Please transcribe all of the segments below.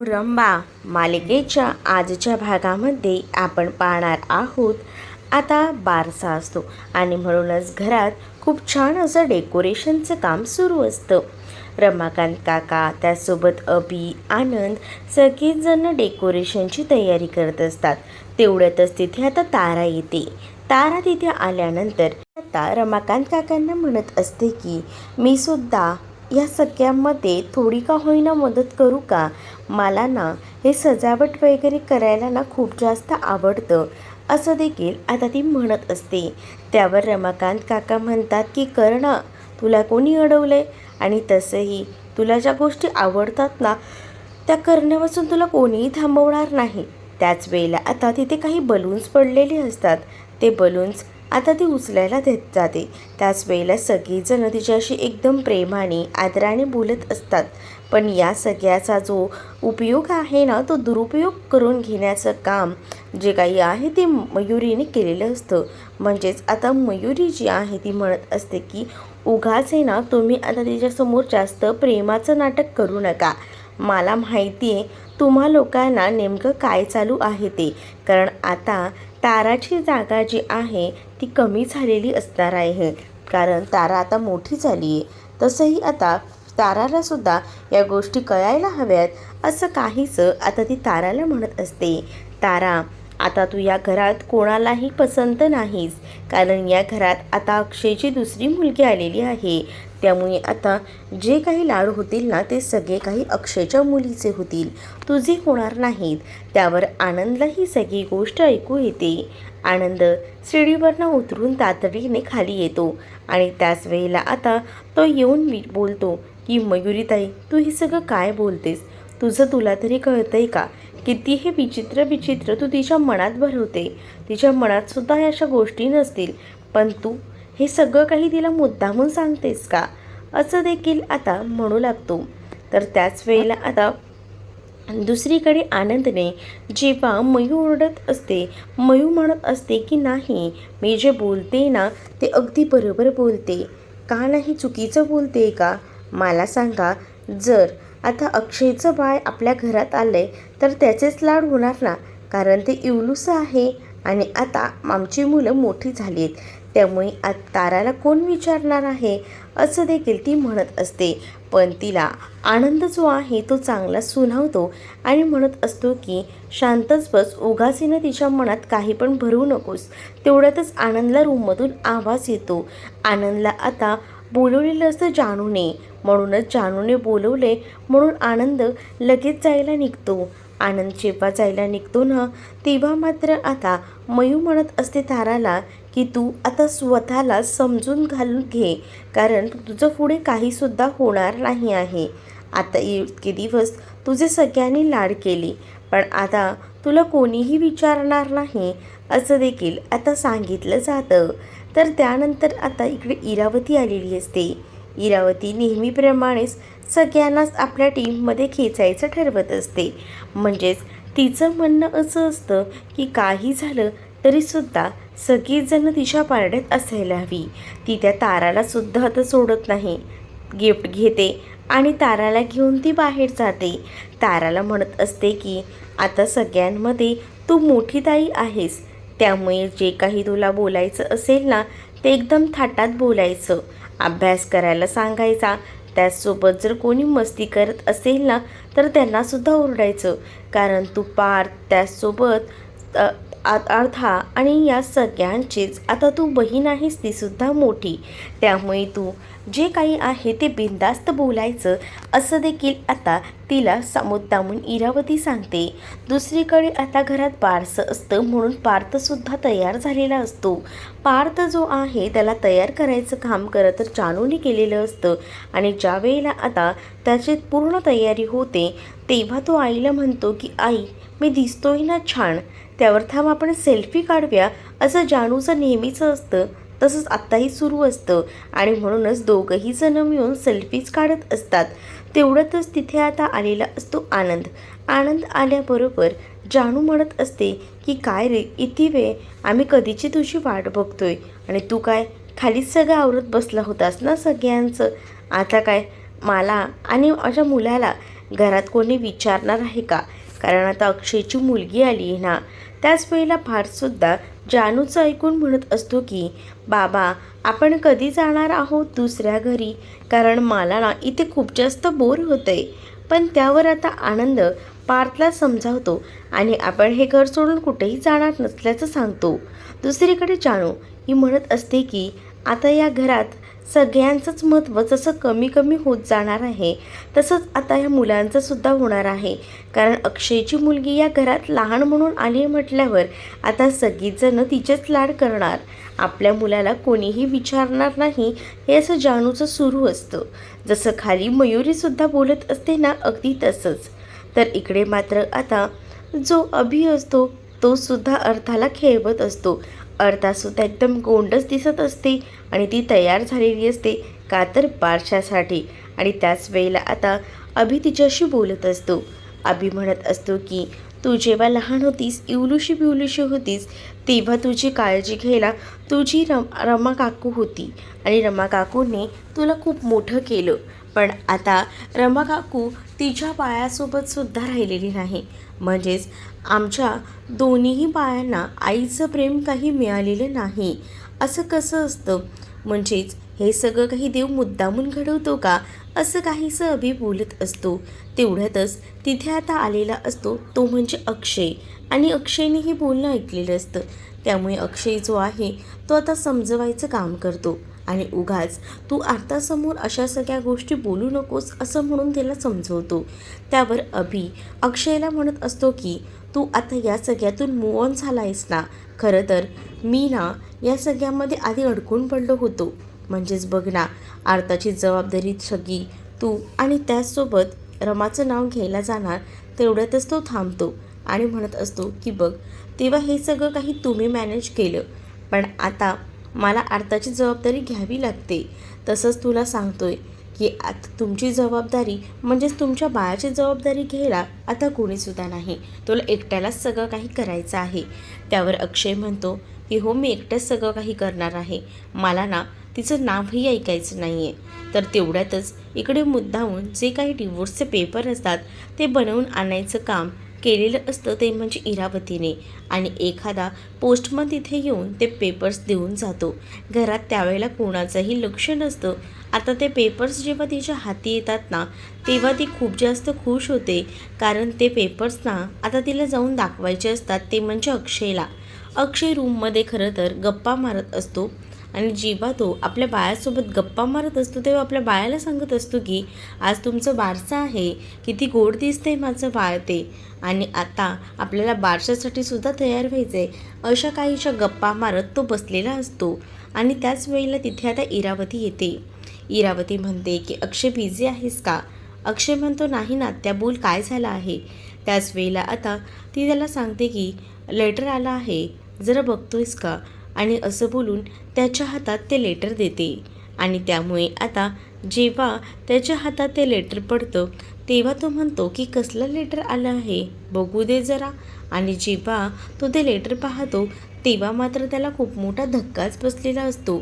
रंबा मालिकेच्या आजच्या भागामध्ये आपण पाहणार आहोत. आता बारसा असतो आणि म्हणूनच घरात खूप छान असं डेकोरेशनचं काम सुरू असतं. रमाकांत काका त्यासोबत अभि आनंद सगळेजण डेकोरेशनची तयारी करत असतात. तेवढ्यातच तिथे आता तारा येते. तारा तिथे आल्यानंतर आता रमाकांत काकांना म्हणत असते की मी सुद्धा या सगळ्यामध्ये थोडी का होईना मदत करू का? मला ना हे सजावट वगैरे करायला ना खूप जास्त आवडतं असं देखील आता ती म्हणत असते. त्यावर रमाकांत काका म्हणतात की कर ना तुला कोणी अडवलंय? आणि तसंही तुला ज्या गोष्टी आवडतात ना त्या करण्यापासून तुला कोणीही थांबवणार नाही. त्याच वेळेला आता तिथे काही बलून्स पडलेले असतात. ते बलून्स आता ती उचलायला देत जाते. त्याच वेळेला सगळीजणं तिच्याशी एकदम प्रेमाने आदराने बोलत असतात. पण या सगळ्याचा जो उपयोग आहे ना तो दुरुपयोग करून घेण्याचं काम जे काही आहे ते मयुरीने केलेलं असतं. म्हणजेच आता मयुरी जी आहे ती म्हणत असते की उगाच आहे ना तुम्ही आता तिच्यासमोर जास्त प्रेमाचं नाटक करू नका. मला माहिती आहे तुम्हा लोकांना नेमकं काय चालू आहे ते. कारण आता ताराची जागा जी आहे ती कमी झालेली असणार आहे. कारण तारा आता मोठी झाली आहे. तसंही आता ताराला सुद्धा या गोष्टी कळायला हव्यात असं काहीच आता ती ताराला म्हणत असते. तारा आता तू या घरात कोणालाही पसंत नाहीस. कारण या घरात आता अक्षयची दुसरी मुलगी आलेली आहे. त्यामुळे आता जे काही लाड होतील ना ते सगळे काही अक्षयच्या मुलीचे होतील. तुझे होणार नाहीत. त्यावर आनंदला ही सगळी गोष्ट ऐकू येते. आनंद शिडीवरनं उतरून तातडीने खाली येतो आणि त्याच वेळेला आता तो येऊन बोलतो की मयुरीताई तू हे सगळं काय बोलतेस? तुझं तुला तरी कळतंय का? कितीही विचित्र विचित्र तू तिच्या मनात भरवते. तिच्या मनात सुद्धा अशा गोष्टी नसतील. पण तू हे सगळं काही तिला मुद्दामून सांगतेस का? असं देखील आता म्हणू लागतो. तर त्याच वेळेला आता दुसरीकडे आनंदने जेव्हा मयू ओरडत असते मयू म्हणत असते की नाही मी जे बोलते ना ते अगदी बरोबर बोलते. का नाही चुकीचं बोलते का? मला सांगा जर आता अक्षयचं बाळ आपल्या घरात आलंय तर त्याचेच लाड होणार ना? कारण ते इवलूसं आहे आणि आता आमची मुलं मोठी झाली आहेत त्यामुळे आ ताराला कोण विचारणार आहे? असं देखील ती म्हणत असते. पण तिला आनंद जो आहे तो चांगला सुनावतो आणि म्हणत असतो की शांतच बस उगासीनं तिच्या मनात काही पण भरू नकोस. तेवढ्यातच आनंदला रूममधून आवाज येतो. आनंदला आता बोलवलेलं असतं जानूने. म्हणूनच जानूने बोलवले म्हणून आनंद लगेच जायला निघतो. आनंद जेव्हा जायला निघतो ना तेव्हा मात्र आता मयू म्हणत असते ताराला की तू आता स्वतःला समजून घालून घे कारण तुझं पुढे काहीसुद्धा होणार नाही आहे. आता इतके दिवस तुझे सगळ्यांनी लाड केली पण आता तुला कोणीही विचारणार नाही असं देखील आता सांगितलं जातं. तर त्यानंतर आता इकडे इरावती आलेली असते. इरावती नेहमीप्रमाणेच सगळ्यांनाच आपल्या टीममध्ये खेचायचं ठरवत असते. म्हणजेच तिचं म्हणणं असं असतं की काही झालं तरीसुद्धा सगळीजणं तिच्या पारड्यात असायला हवी. ती त्या ताराला आता सोडत नाही. गिफ्ट घेते आणि ताराला घेऊन ती बाहेर जाते. ताराला म्हणत असते की आता सगळ्यांमध्ये तू मोठी ताई आहेस. त्यामुळे जे काही तुला बोलायचं असेल ना ते एकदम थाटात बोलायचं. अभ्यास करायला सांगायचा. त्याचसोबत जर कोणी मस्ती करत असेल ना तर त्यांनासुद्धा ओरडायचं. कारण तू पार त्याचसोबत अ, आ- अर्था आणि या सगळ्यांचीच. आता तू बहीण आहेस तीसुद्धा मोठी. त्यामुळे तू जे काही आहे ते बिनधास्त बोलायचं. असं देखील आता तिला समुद्दामून इरावती सांगते. दुसरीकडे आता घरात पार्थ असतं म्हणून पार्थसुद्धा तयार झालेला असतो. पार्थ जो आहे त्याला तयार करायचं काम करत तर जानूने केलेलं असतं आणि ज्या वेळेला आता त्याची पूर्ण तयारी होते तेव्हा तो आईला म्हणतो की आई मी दिसतोय ना छान. त्यावर थांब आपण सेल्फी काढूया. असं जानूचं नेहमीचं असतं तसंच आत्ताही सुरू असतं. आणि म्हणूनच दोघंही जण मिळून सेल्फीज काढत असतात. तेवढ्यातच तिथे आता आलेला असतो आनंद. आनंद आल्याबरोबर जानू म्हणत असते की काय रे इथे वेळ. आम्ही कधीची तुझी वाट बघतोय? आणि तू काय खालीच सगळं आवरत बसला होतास ना सगळ्यांचं? आता काय मला आणि माझ्या मुलाला घरात कोणी विचारणार आहे का? कारण आता अक्षयची मुलगी आली आहे ना. त्याच वेळेला फारसुद्धा जानूचं ऐकून म्हणत असतो की बाबा आपण कधी जाणार आहोत दुसऱ्या घरी? कारण मला ना इथे खूप जास्त बोर होतं आहे पण त्यावर आता आनंद पार्थला समजावतो आणि आपण हे घर सोडून कुठेही जाणार नसल्याचं सांगतो. दुसरीकडे जानू ही म्हणत असते की आता या घरात सगळ्यांचंच महत्त्व जसं कमी कमी होत जाणार आहे तसंच आता या मुलांचंसुद्धा होणार आहे. कारण अक्षयची मुलगी या घरात लहान म्हणून आली आहे म्हटल्यावर आता सगळीजणं तिचेच लाड करणार. आपल्या मुलाला कोणीही विचारणार नाही हे असं जानूचं सुरू असतं. जसं खाली मयुरीसुद्धा बोलत असते ना अगदी तसंच. तर इकडे मात्र आता जो अभि असतो तो सुद्धा अर्थाला खेळवत असतो. अर्थासुद्धा एकदम गोंडच दिसत असते. आणि ती तयार झालेली असते का तर बारशासाठी. आणि त्याच वेळेला आता अभि तिच्याशी बोलत असतो. अभि म्हणत असतो की तू जेव्हा लहान होतीस इवलुशी बिवलुशी होतीस तेव्हा तुझी काळजी घ्यायला तुझी रम रमा काकू होती. आणि रमा काकूने तुला खूप मोठं केलं. पण आता रमा काकू तिच्या बायासोबत सुद्धा राहिलेली नाही. म्हणजेच आमच्या दोन्हीही बायांना आईचं प्रेम काही मिळालेलं नाही. असं कसं असतं? म्हणजेच हे सगळं काही देव मुद्दामून घडवतो का? असं काहीसं अभि बोलत असतो. तेवढ्यातच तिथे आता आलेला असतो तो म्हणजे अक्षय. आणि अक्षयने हे बोलणं ऐकलेलं असतं. त्यामुळे अक्षय जो आहे तो आता समजवायचं काम करतो. आणि उगाच तू आरतासमोर अशा सगळ्या गोष्टी बोलू नकोस असं म्हणून त्याला समजवतो. त्यावर अभि अक्षयला म्हणत असतो की तू आता या सगळ्यातून मूव ऑन झाला आहेस ना? खरं तर मी ना या सगळ्यामध्ये आधी अडकून पडलो होतो. म्हणजेच बघ ना आरताची जबाबदारी सगळी तू आणि त्याचसोबत रमाचं नाव घ्यायला जाणार तेवढ्यातच तो थांबतो आणि म्हणत असतो की बघ तेव्हा हे सगळं काही तुम्ही मॅनेज केलं. पण आता मला आरताची जबाबदारी घ्यावी लागते. तसंच तुला सांगतोय की आता तुमची जबाबदारी म्हणजेच तुमच्या बाळाची जबाबदारी घ्यायला आता कोणीसुद्धा नाही. तुला एकट्यालाच सगळं काही करायचं आहे. त्यावर अक्षय म्हणतो की हो मी एकटंच सगळं काही करणार आहे. मला ना तिचं नावही ऐकायचं नाही आहे तर तेवढ्यातच इकडे मुद्दाहून जे काही डिवोर्सचे पेपर असतात ते बनवून आणायचं काम केलेलं असतं ते म्हणजे इरावतीने. आणि एखादा पोस्टमन तिथे येऊन ते पेपर्स देऊन जातो. घरात त्यावेळेला कोणाचंही लक्ष नसतं. आता ते पेपर्स जेव्हा तिच्या हाती येतात ना तेव्हा ती खूप जास्त खुश होते. कारण ते पेपर्स ना आता तिला जाऊन दाखवायचे असतात ते म्हणजे अक्षयला. अक्षय रूममध्ये खरं तर गप्पा मारत असतो आणि जेव्हा तो आपल्या बाळासोबत गप्पा मारत असतो तेव्हा आपल्या बाळाला सांगत असतो की आज तुमचं बारसं आहे किती गोड दिसते माझं बाळ ते. आणि आता आपल्याला बारशासाठी सुद्धा तयार व्हायचं आहे अशा काहीशा गप्पा मारत तो बसलेला असतो आणि त्याच वेळेला तिथे आता इरावती येते. इरावती म्हणते की अक्षय बिझी आहेस का? अक्षय म्हणतो नाही ना त्या बोल काय झालं आहे? त्याच वेळेला आता ती त्याला सांगते की लेटर आला आहे. जरा बघतोयस का? आणि असं बोलून त्याच्या हातात ते लेटर देते. आणि त्यामुळे आता जेव्हा त्याच्या हातात ते लेटर पडतं तेव्हा तो म्हणतो की कसलं लेटर आलं आहे? बघू दे जरा. आणि जेव्हा तो ते लेटर पाहतो तेव्हा मात्र त्याला खूप मोठा धक्काच बसलेला असतो.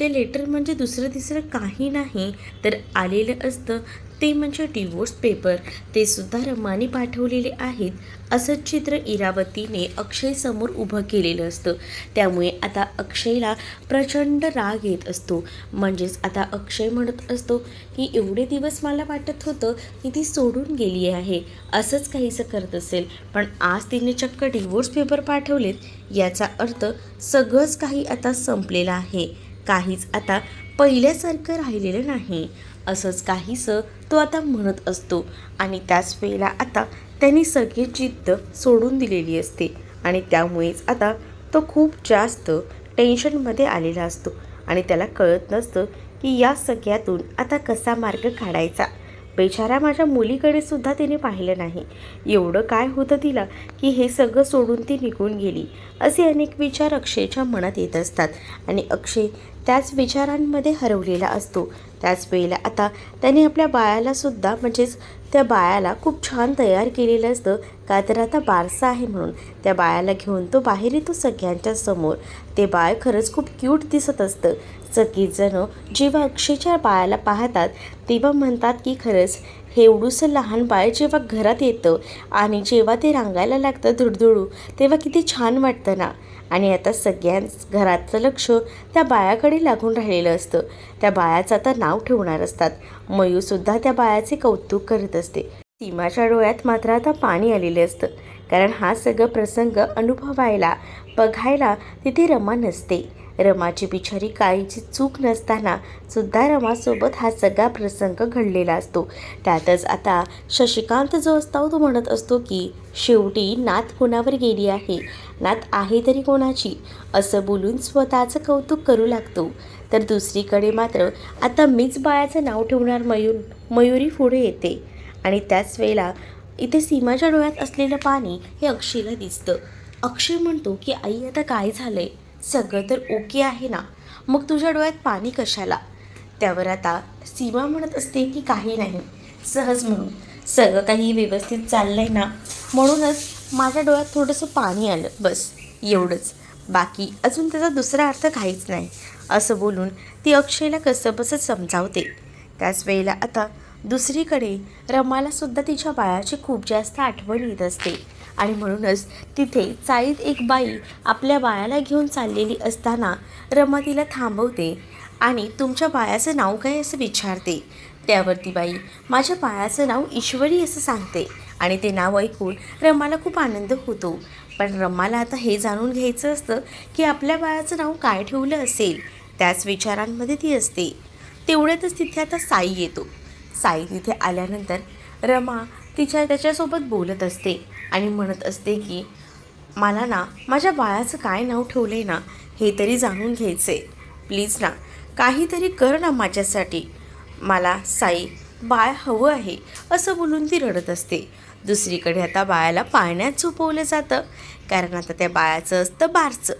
ते लेटर म्हणजे दुसरं तिसरं काही नाही. तर आलेलं असतं ते म्हणजे डिवोर्स पेपर ते सुद्धा रमाने पाठवलेले आहेत. असं चित्र इरावतीने अक्षयसमोर उभं केलेलं असतं. त्यामुळे आता अक्षयला प्रचंड राग येत असतो. म्हणजेच आता अक्षय म्हणत असतो की एवढे दिवस मला वाटत होतं की ती सोडून गेली आहे. असंच काहीसं करत असेल. पण आज तिने चक्क डिवोर्स पेपर पाठवलेत. याचा अर्थ सगळंच काही आता संपलेलं आहे. काहीच आता पहिल्यासारखं राहिलेलं नाही. असंच काहीसं तो आता म्हणत असतो. आणि त्याच वेळेला आता त्यांनी सगळी जिद्द सोडून दिलेली असते. आणि त्यामुळेच आता तो खूप जास्त टेन्शनमध्ये आलेला असतो. आणि त्याला कळत नसतं की या सगळ्यातून आता कसा मार्ग काढायचा? बेचारा माझ्या मुलीकडे सुद्धा तिने पाहिलं नाही. एवढं काय होतं तिला की हे सगळं सोडून ती निघून गेली? असे अनेक विचार अक्षयच्या मनात येत असतात. आणि अक्षय त्याच विचारांमध्ये हरवलेला असतो. त्याच वेळेला आता त्याने आपल्या बाळालासुद्धा म्हणजेच त्या बाळाला खूप छान तयार केलेलं असतं. का तर आता बारसा आहे म्हणून. त्या बाळाला घेऊन तो बाहेर येतो सगळ्यांच्या समोर. ते बाळ खरंच खूप क्यूट दिसत असतं. सगळीजणं जेव्हा अक्षयच्या बाळाला पाहतात तेव्हा म्हणतात की खरंच एवढूसं लहान बाळ जेव्हा घरात येतं आणि जेव्हा ते रांगायला लागतं धुडधुडू तेव्हा किती छान वाटतं ना? आणि आता सगळ्यांच घराचं लक्ष त्या बाळाकडे लागून राहिलेलं असतं. त्या बाळाचं आता नाव ठेवणार असतात. मयूसुद्धा त्या बाळाचे कौतुक करत असते. सीमाच्या डोळ्यात मात्र आता पाणी आलेले असतं. कारण हा सगळं प्रसंग अनुभवायला बघायला तिथे रमा नसते. रमाची बिचारी काहीची चूक नसताना सुद्धा रमासोबत हा सगळा प्रसंग घडलेला असतो. त्यातच आता शशिकांत जो असतो तो म्हणत असतो की शेवटी नात कोणावर गेली आहे? नात आहे तरी कोणाची? असं बोलून स्वतःचं कौतुक करू लागतो. तर दुसरीकडे मात्र आता मीच बाळाचं नाव ठेवणार मयूर मयुरी पुढे येते. आणि त्याच वेळेला इथे सीमाच्या डोळ्यात असलेलं पाणी हे अक्षयला दिसतं. अक्षय म्हणतो की आई आता काय झालं आहे सगळं तर ओके आहे ना? मग तुझ्या डोळ्यात पाणी कशाला? त्यावर आता सीमा म्हणत असते की काही नाही. सहज म्हणून सगळं काही व्यवस्थित चाललं आहे ना? म्हणूनच माझ्या डोळ्यात थोडंसं पाणी आलं बस एवढंच. बाकी अजून त्याचा दुसरा अर्थ काहीच नाही. असं बोलून ती अक्षयला कसं बसं समजावते. त्याच वेळेला आता दुसरीकडे रमालासुद्धा तिच्या बाळाची खूप जास्त आठवण येत असते. आणि म्हणूनच तिथे चाळीत एक बाई आपल्या बाळाला घेऊन चाललेली असताना रमा तिला थांबवते आणि तुमच्या बाळाचं नाव काय असं विचारते. त्यावरती बाई माझ्या बाळाचं नाव ईश्वरी असं सांगते आणि ते नाव ऐकून रमाला खूप आनंद होतो. पण रमाला आता हे जाणून घ्यायचं असतं की आपल्या बाळाचं नाव काय ठेवलं असेल त्याच विचारांमध्ये ती असते. तेवढ्यातच तिथे आता साई येतो. साई तिथे आल्यानंतर रमा तिच्या त्याच्यासोबत बोलत असते आणि म्हणत असते की मला ना माझ्या बाळाचं काय नाव ठेवलं आहे ना हे तरी जाणून घ्यायचं आहे प्लीज ना काहीतरी कर ना माझ्यासाठी. मला साई बाळ हवं आहे असं बोलून ती रडत असते. दुसरीकडे आता बाळाला पाळण्यात झोपवलं जातं कारण आता त्या बाळाचं असतं बारचं.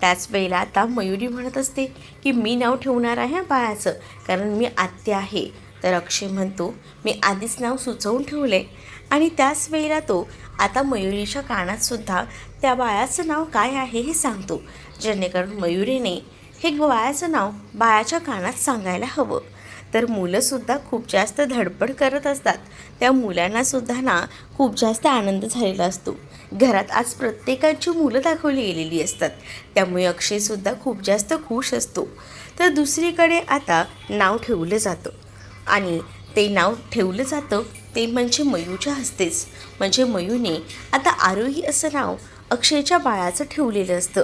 त्याच वेळेला आता मयुरी म्हणत असते की मी नाव ठेवणार आहे बाळाचं कारण मी आत्या आहे. तर अक्षय म्हणतो मी आधीच नाव सुचवून ठेवले आणि त्याच वेळेला तो आता मयुरीच्या कानातसुद्धा त्या बाळाचं नाव काय आहे हे सांगतो. जेणेकरून मयुरीने हे बाळाचं नाव बाळाच्या कानात सांगायला हवं. तर मुलंसुद्धा खूप जास्त धडपड करत असतात. त्या मुलांनासुद्धा ना खूप जास्त आनंद झालेला असतो. घरात आज प्रत्येकाची मुलं दाखवली गेलेली असतात. त्यामुळे अक्षयसुद्धा खूप जास्त खुश असतो. तर दुसरीकडे आता नाव ठेवलं जातं. आणि ते नाव ठेवलं जातं ते म्हणजे मयूच्या हस्तेच. म्हणजे मयूने आता आरोही असं नाव अक्षयच्या बाळाचं ठेवलेलं असतं.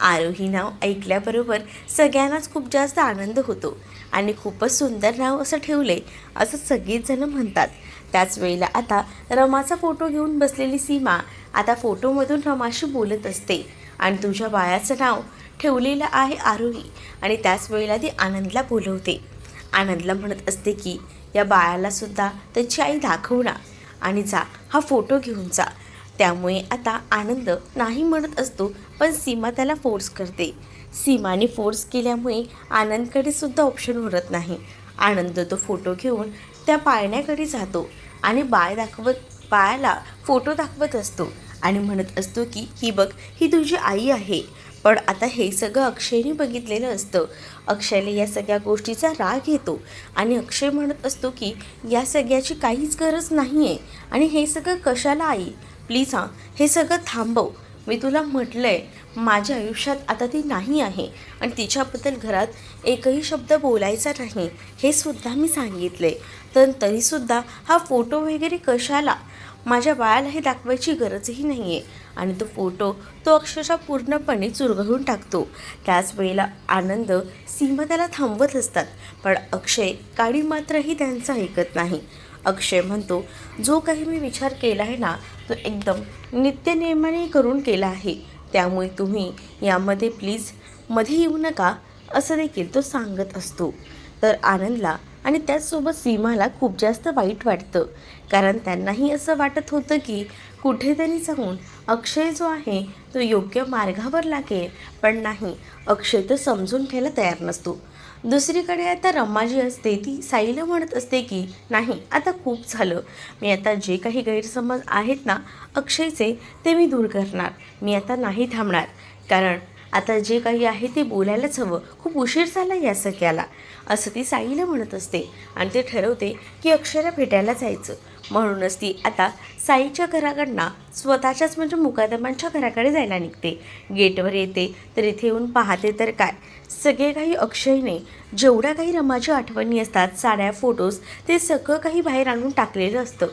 आरोही नाव ऐकल्याबरोबर सगळ्यांनाच खूप जास्त आनंद होतो आणि खूपच सुंदर नाव असं ठेवले असं सगळेजणं म्हणतात. त्याच वेळेला आता रमाचा फोटो घेऊन बसलेली सीमा आता फोटोमधून रमाशी बोलत असते आणि तुझ्या बाळाचं नाव ठेवलेलं आहे आरोही आणि त्याच वेळेला ती आनंदला बोलवते. आनंदला म्हणत असते की या बाळाला सुद्धा त्याची आई दाखव ना आणि जा हा फोटो घेऊन जा. त्यामुळे आता आनंद नाही म्हणत असतो पण सीमा त्याला फोर्स करते. सीमाने फोर्स केल्यामुळे आनंदकडे सुद्धा ऑप्शन उरत नाही. आनंद तो फोटो घेऊन त्या पाळण्याकडे जातो आणि बाळ दाखवत बाळाला फोटो दाखवत असतो आणि म्हणत असतो की ही बघ ही तुझी आई आहे. पण आता हे सगळं अक्षयने बघितलेलं असतं. अक्षयला या सगळ्या गोष्टीचा राग येतो. आणि अक्षय म्हणत असतो की या सगळ्याची काहीच गरज नाही आहे आणि हे सगळं कशाला आई? प्लीज हां हे सगळं थांबव. मी तुला म्हटलं आहे माझ्या आयुष्यात आता ती नाही आहे. आणि तिच्याबद्दल घरात एकही शब्द बोलायचा नाही. हे सुद्धा मी सांगितले तर तरीसुद्धा हा फोटो वगैरे कशाला? माझ्या बाळाला हे दाखवायची गरजही नाही आहे आणि तो फोटो तो अक्षरशः पूर्णपणे चुरगळून टाकतो. त्याच वेळेला आनंद सीमा त्याला थांबवत असतात. पण अक्षय काळी मात्रही त्यांचं ऐकत नाही. अक्षय म्हणतो जो काही मी विचार केला आहे ना तो एकदम नित्यनियमाने करून केला आहे. त्यामुळे तुम्ही यामध्ये प्लीजमध्ये येऊ नका असं देखील तो सांगत असतो. तर आनंदला आणि त्याचसोबत सीमाला खूप जास्त वाईट वाटतं. कारण त्यांनाही असं वाटत होतं की कुठेतरी जाऊन अक्षय जो आहे तो योग्य मार्गावर लागेल. पण नाही अक्षय तर समजून घ्यायला तयार नसतो. दुसरीकडे आता रम्मा जी असते ती साईला म्हणत असते की नाही आता खूप झालं. मी आता जे काही गैरसमज आहेत ना अक्षयचे ते मी दूर करणार. मी आता नाही थांबणार. कारण आता जे काही आहे ते बोलायलाच हवं. खूप उशीर झाला या सगळ्याला असं ती साईला म्हणत असते. आणि ते ठरवते की अक्षरा भेटायला जायचं. म्हणूनच ती आता साईच्या घराकडनं स्वतःच्याच म्हणजे मुकादमांच्या घराकडे जायला निघते. गेटवर येते तर इथे येऊन पाहते तर काय? सगळे काही अक्षयने जेवढ्या काही रमाच्या आठवणी असतात साड्या फोटोज ते सगळं काही बाहेर आणून टाकलेलं असतं.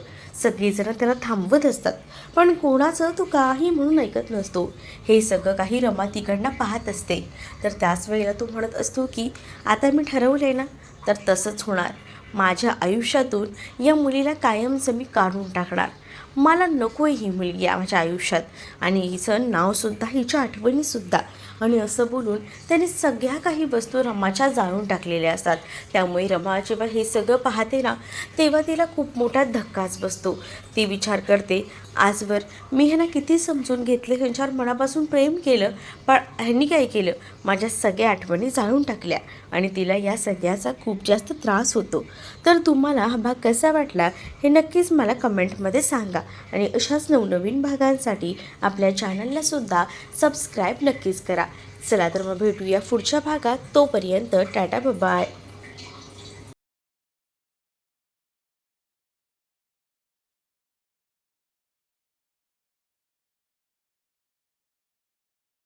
सगळीजणं त्याला थांबवत असतात. पण कोणाचं तो काही म्हणून ऐकत नसतो. हे सगळं काही रमा तिकडनं पाहत असते. तर त्याच वेळेला तो म्हणत असतो की आता मी ठरवलं आहे ना तर तसंच होणार. माझ्या आयुष्यातून या मुलीला कायमचं मी काढून टाकणार. मला नको आहे ही मुलगी या माझ्या आयुष्यात. आणि हिचं नावसुद्धा हिच्या आठवणीसुद्धा आणि असं बोलून त्याने सगळ्या काही वस्तू रमाच्या जाळून टाकलेल्या असतात. त्यामुळे रमा जेव्हा हे सगळं पाहते ना तेव्हा तिला खूप मोठा धक्काच बसतो. ती विचार करते आजवर मी ह्यांना किती समजून घेतलं ह्यांच्यावर मनापासून प्रेम केलं पण ह्यांनी काय केलं? माझ्या सगळ्या आठवणी जाळून टाकल्या आणि तिला या सगळ्याचा खूप जास्त त्रास होतो. तर तुम्हाला हा भाग कसा वाटला हे नक्कीच मला कमेंटमध्ये सांगा आणि अशाच नवनवीन भागांसाठी आपल्या चॅनललासुद्धा सबस्क्राईब नक्कीच करा. चला तर मग भेटूया पुढच्या भागात. तोपर्यंत टाटा बाय